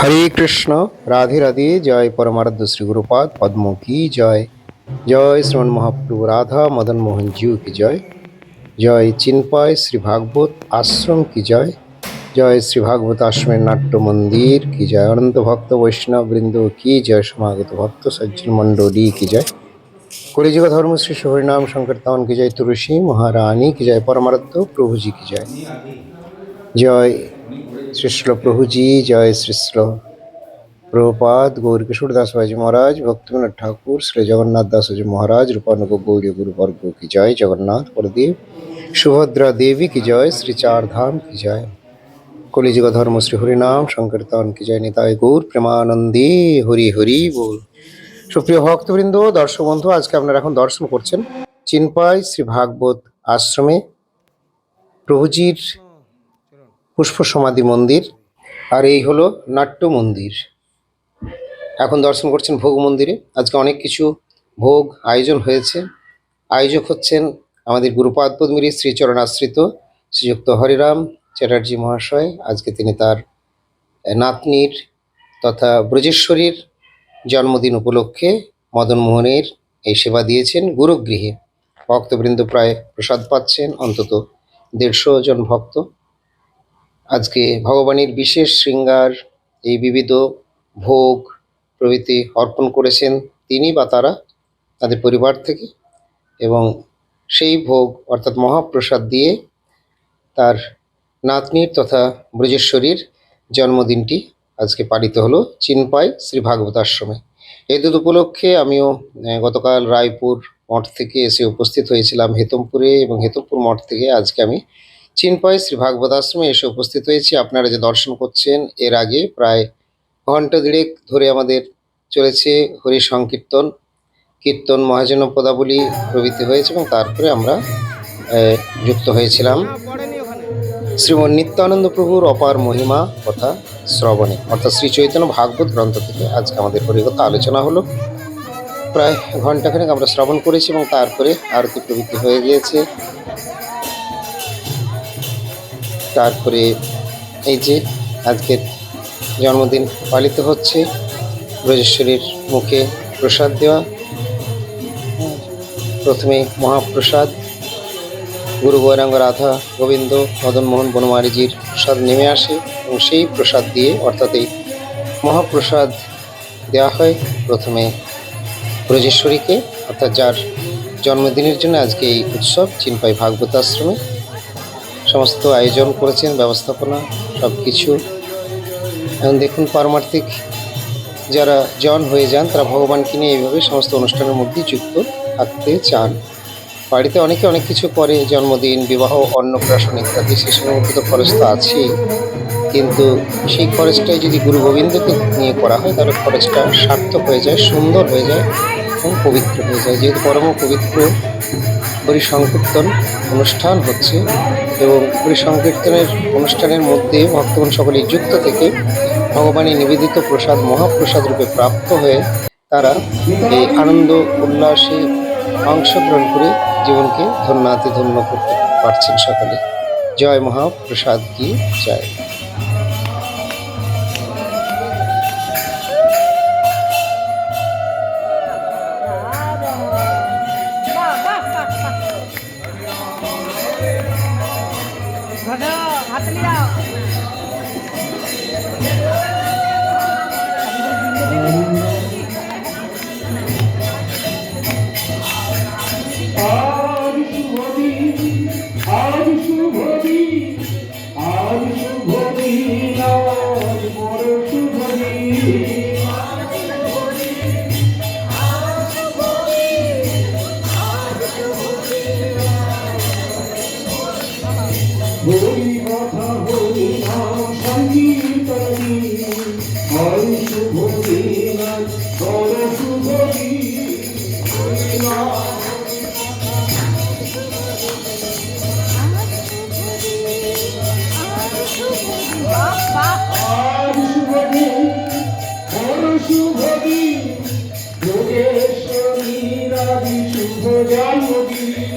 হরে কৃষ্ণ, রাধে রাধে, জয় পরমারাধ্য শ্রী গুরুপাদ পদ্ম কি জয়। জয় শ্রমণ মহাপ্রভু রাধা, মদন মোহন জিউ কি জয়। জয় চিনপায় শ্রী ভাগবত আশ্রম কি জয়। জয় শ্রী ভাগবত আশ্রমের নাট্য মন্দির কি জয়। অনন্ত ভক্ত বৈষ্ণব বৃন্দ কি জয়। সমাগত ভক্ত সজ্জন মণ্ডলী কি জয়। কলিযুগ ধর্ম শ্রী হরিনাম সংকীর্তন কি জয়। তুলসী মহারানী কি জয়। পরমারাধ্য প্রভুজি কি জয়। জয় শ্রীশ্ল প্রভুজি জয় শ্রীশ্ল প্রভুপাদ গৌর কিশোর দাস বাজি মহারাজ ভক্তিবিনোদ ঠাকুর, শ্রী জগন্নাথ দাসজি মহারাজ, রূপানুগ গৌরী গুরুবর্গ কি জয়, জগন্নাথ প্রদীপ সুভদ্রা দেবী কি জয়, শ্রী চার ধাম কি জয়। কলিযুগ ধর্ম শ্রী হরিনাম, সংকীর্তন কি জয়, নিতাই গৌর, প্রেমানন্দে হরি হরি বল। সুপ্রিয় ভক্তবৃন্দ, দর্শক বন্ধু, আজকে আপনারা এখন দর্শন করছেন চিনপাই শ্রী ভাগবত আশ্রমে প্রভুজির পুষ্প সমাধি মন্দির, আর এই হলো নাট্য মন্দির। এখন দর্শন করছেন ভোগ মন্দিরে। আজকে অনেক কিছু ভোগ আয়োজন হয়েছে। আয়োজক হচ্ছেন আমাদের গুরুপাদ পদ্মীর শ্রীচরণ আশ্রিত শ্রীযুক্ত হরিরাম চ্যাটার্জি মহাশয়। আজকে তিনি তার নাতনির তথা ব্রজেশ্বরীর জন্মদিন উপলক্ষে মদন মোহনের এই সেবা দিয়েছেন গুরুগৃহে। ভক্তবৃন্দ প্রায় প্রসাদ পাচ্ছেন, অন্তত দেড়শো জন ভক্ত। আজকে ভগবানের বিশেষ শৃঙ্গার, এই বিবিধ ভোগ প্রভৃতি অর্পণ করেছেন তিনি বা তারা তাদের পরিবার থেকে এবং সেই ভোগ অর্থাৎ মহাপ্রসাদ দিয়ে তার নাতনির তথা ব্রজেশ্বরীর জন্মদিনটি আজকে পালিত হলো চিনপাই শ্রী ভাগবত আশ্রমে। এই দুধ উপলক্ষে আমিও গতকাল রায়পুর মঠ থেকে এসে উপস্থিত হয়েছিলাম হেতমপুরে এবং হেতমপুর মঠ থেকে আজকে আমি চিনপাই শ্রী ভাগবত আশ্রমে এসে উপস্থিত হয়েছি। আপনারা যে দর্শন করছেন, এর আগে প্রায় ঘণ্টা দেড়েক ধরে আমাদের চলেছে হরি সংকীর্তন। কীর্তন মহাজন পদাবলী প্রভৃতি হয়েছে এবং তারপরে আমরা যুক্ত হয়েছিলাম। শ্রীমন নিত্যানন্দ প্রভুর অপার মহিমা কথা শ্রবণে। অর্থাৎ শ্রী চৈতন্য ভাগবত গ্রন্থ থেকে আজকে আমাদের পরিগত আলোচনা হলো। প্রায় ঘন্টাখানেক আমরা শ্রবণ করেছি এবং তারপরে আরতি প্রভৃতি হয়ে গিয়েছে। তারপরে এই যে আজকের জন্মদিন পালিত হচ্ছে, ব্রজেশ্বরীর মুখে প্রসাদ দেওয়া, প্রথমে মহাপ্রসাদ, গুরু গৌরাঙ্গ রাধা গোবিন্দ, মদনমোহন বনমারিজির প্রসাদ নেমে আসে এবং সেই প্রসাদ দিয়ে অর্থাৎ এই মহাপ্রসাদ দেওয়া হয় প্রথমে ব্রজেশ্বরীকে। অর্থাৎ যার জন্মদিনের জন্য আজকে এই উৎসব, চিনপাই ভাগবত আশ্রমে সমস্ত আয়োজন করেছেন, ব্যবস্থাপনা সব কিছু এখন দেখুন পারমার্থিক যারা জন হয়ে যান, তারা ভগবানকে নিয়ে এইভাবে সমস্ত অনুষ্ঠানের মধ্যেই যুক্ত থাকতে চান। বাড়িতে অনেকে অনেক কিছু করে, জন্মদিন, বিবাহ, অন্নপ্রাশন ইত্যাদি সেসবের মধ্যে তো খরচ তো আছেই। কিন্তু সেই খরচটাই যদি গুরু গোবিন্দকে নিয়ে করা হয়, তাহলে খরচটা সার্থক হয়ে যায়, সুন্দর হয়ে যায় এবং পবিত্র হয়ে যায়। যেহেতু পরম পবিত্র হরি সংকীর্তন অনুষ্ঠান হচ্ছে এবং হরি সংকীর্তনের অনুষ্ঠানের মধ্যে ভক্তগণ সকলে যুক্ত থেকে ভগবানের নিবেদিত প্রসাদ, মহাপ্রসাদ রূপে প্রাপ্ত হয়ে তারা এই আনন্দ উল্লাসে অংশগ্রহণ করে জীবনকে ধন্যাতে ধন্য করতে পারছেন সকলে। জয় মহাপ্রসাদ কি জয়। কথা হই নাম সঙ্গীতনী হয় শুভ দিন কর শুভ শুভ দিন। যোগেশ্বরী রাধি শুভ জন্মদিন।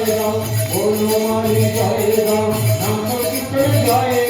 জয় রাম বলো মানে জয় রাম রাম জয়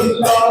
Então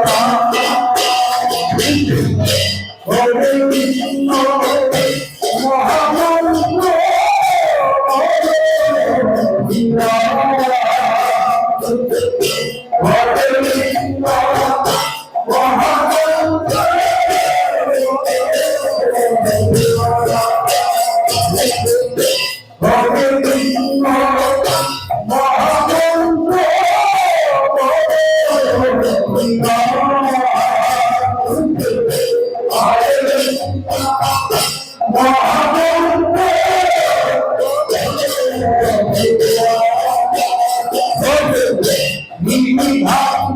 বিধান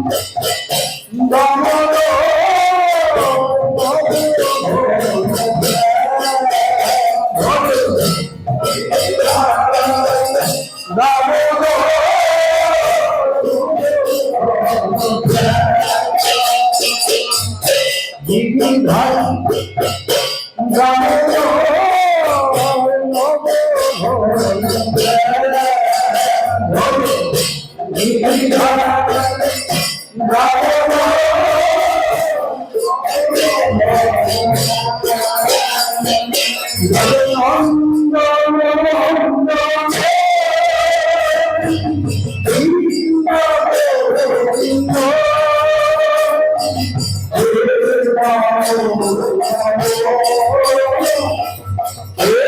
Oh,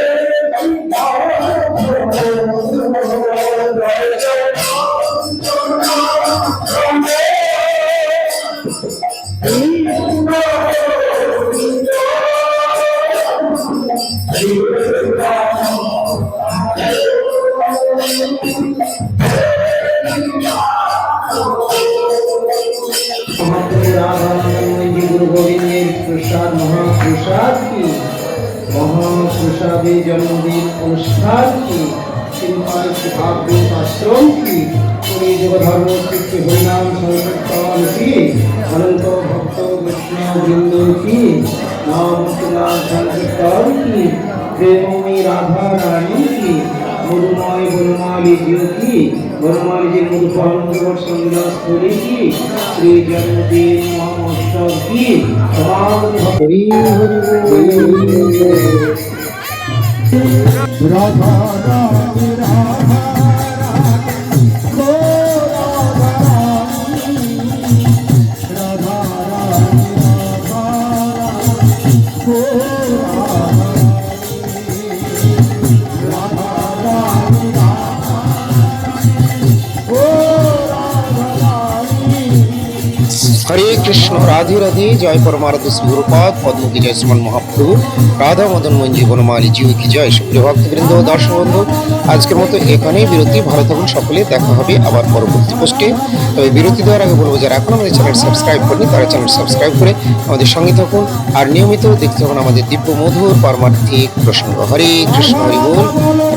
প্রসাদ কি মহাপ্রসাদে জন্মদিন অনুষ্ঠান কি চিন্তায় ভাবরূপ আশ্রম কি পুরী যোগধর্ম সৃষ্টি হরিনাম সংকীর্তন কি অনন্ত ভক্ত বৈষ্ণবৃন্দ কি নাম সংকীর্তন কি প্রেমী রাধা রানী কি মধুময় বনমালী জিও কি বনমালীজির মধুপাল মধুবর সন্ধ্যাস করি কি শ্রী জন্মদিন মহা রাধে রাধা রাধা রাধে, জয় পরমারদ গুরুপাদ পদ্মকি জয় শ্রীমান মহাপ্রভু রাধা মদন মঞ্জি বনমালী জিউ কি জয়, সুপ্রিয় ভক্তবৃন্দ দর্শক বন্ধু, আজকের মতো এখানেই বিরতি। ভালো থাকুন সকলে, দেখা হবে আবার পরবর্তী পোস্টে। তবে বিরতি দেওয়ার আগে বলব, যারা এখন আমাদের চ্যানেল সাবস্ক্রাইব করেনি তারা চ্যানেল সাবস্ক্রাইব করে আমাদের সঙ্গে থাকুন। আর নিয়মিত দেখতে থাকুন আমাদের দিব্য, মধুর, পারমার্থিক প্রসঙ্গ। হরে কৃষ্ণ, হরি বল।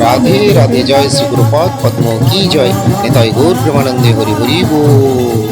রাধে রাধে, জয় শ্রী গুরুপদ পদ্ম কি জয় নেতাই গৌর প্রেমানন্দে হরি হরি বল।